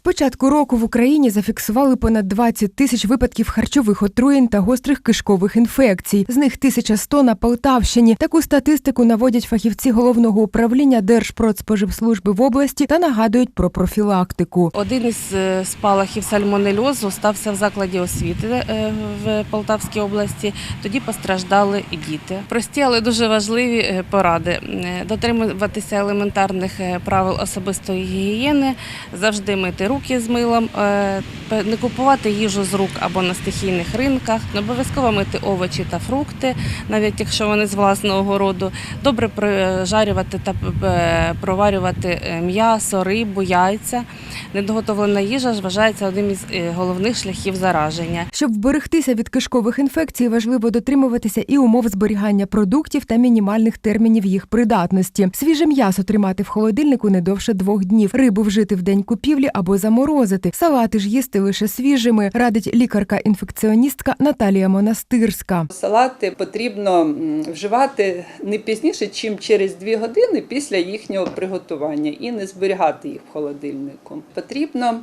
З початку року в Україні зафіксували понад 20 тисяч випадків харчових отруєнь та гострих кишкових інфекцій. З них 1100 на Полтавщині. Таку статистику наводять фахівці головного управління Держпродспоживслужби в області та нагадують про профілактику. Один із е, спалахів сальмонельозу стався в закладі освіти е, в Полтавській області. Тоді постраждали і діти. Прості, але дуже важливі е, поради: дотримуватися елементарних правил особистої гігієни, завжди мити руки з милом, е, не купувати їжу з рук або на стихійних ринках, не обов'язково мити овочі та фрукти, навіть якщо вони з власного городу. Добре прожарювати та е, проварювати е, м'ясо, рибу, яйця. Недоготовлена їжа вважається одним із головних шляхів зараження. Щоб вберегтися від кишкових інфекцій, важливо дотримуватися і умов зберігання продуктів та мінімальних термінів їх придатності. Свіже м'ясо тримати в холодильнику не довше двох днів. Рибу вжити в день купівлі або заморозити. Салати ж їсти лише свіжими, радить лікарка-інфекціоністка Наталія Монастирська. Салати потрібно вживати не пізніше, чим через 2 години після їхнього приготування і не зберігати їх в холодильнику. Потрібно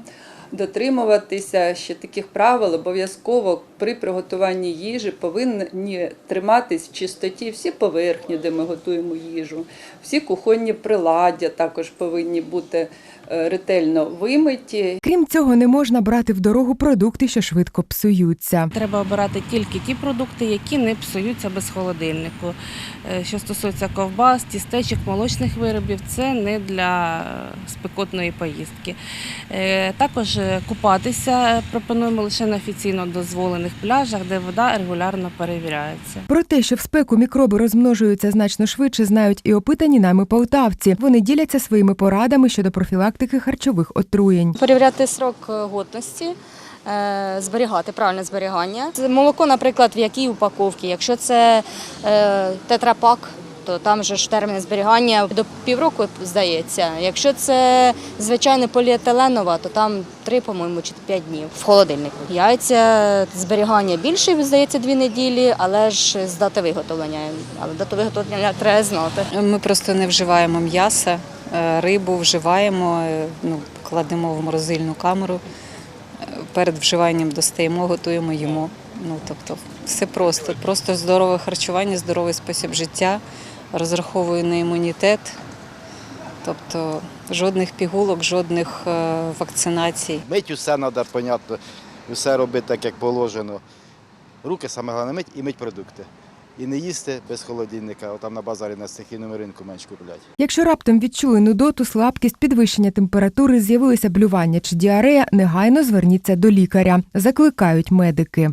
дотримуватися ще таких правил. Обов'язково при приготуванні їжі повинні триматись в чистоті всі поверхні, де ми готуємо їжу, всі кухонні приладдя також повинні бути ретельно вимиті. Крім цього, не можна брати в дорогу продукти, що швидко псуються. Треба обирати тільки ті продукти, які не псуються без холодильнику. Е, Що стосується ковбас, тістечок, молочних виробів, це не для спекотної поїздки. Е, Також е, купатися пропонуємо лише на офіційно дозволених пляжах, де вода регулярно перевіряється. Про те, що в спеку мікроби розмножуються значно швидше, знають і опитані нами полтавці. Вони діляться своїми порадами щодо профілактики харчових отруєнь. Перевіряти срок е, годності, е, зберігати правильне зберігання. Молоко, наприклад, в якій упаковці. Якщо це е, тетрапак, то там же ж термін зберігання до півроку здається. Якщо це звичайно поліетиленова, то там три, по-моєму, чи п'ять днів в холодильнику. Яйця зберігання більше, здається, дві неділі, але ж з дати виготовлення. Але дату виготовлення треба знати. Ми просто не вживаємо м'яса, рибу вживаємо, е, ну, кладемо в морозильну камеру. Е, Перед вживанням достаємо, готуємо, їмо. Ну, тобто, все просто. Просто здорове харчування, здоровий спосіб життя, розраховую на імунітет. Тобто жодних пігулок, жодних е, вакцинацій. Мить усе треба, понятно, все робити так, як положено. Руки саме головне мить і мить продукти. І не їсти без холодильника, отам на базарі на стихійному ринку менш куплять. Якщо раптом відчули нудоту, слабкість, підвищення температури, з'явилися блювання чи діарея, негайно зверніться до лікаря. Закликають медики.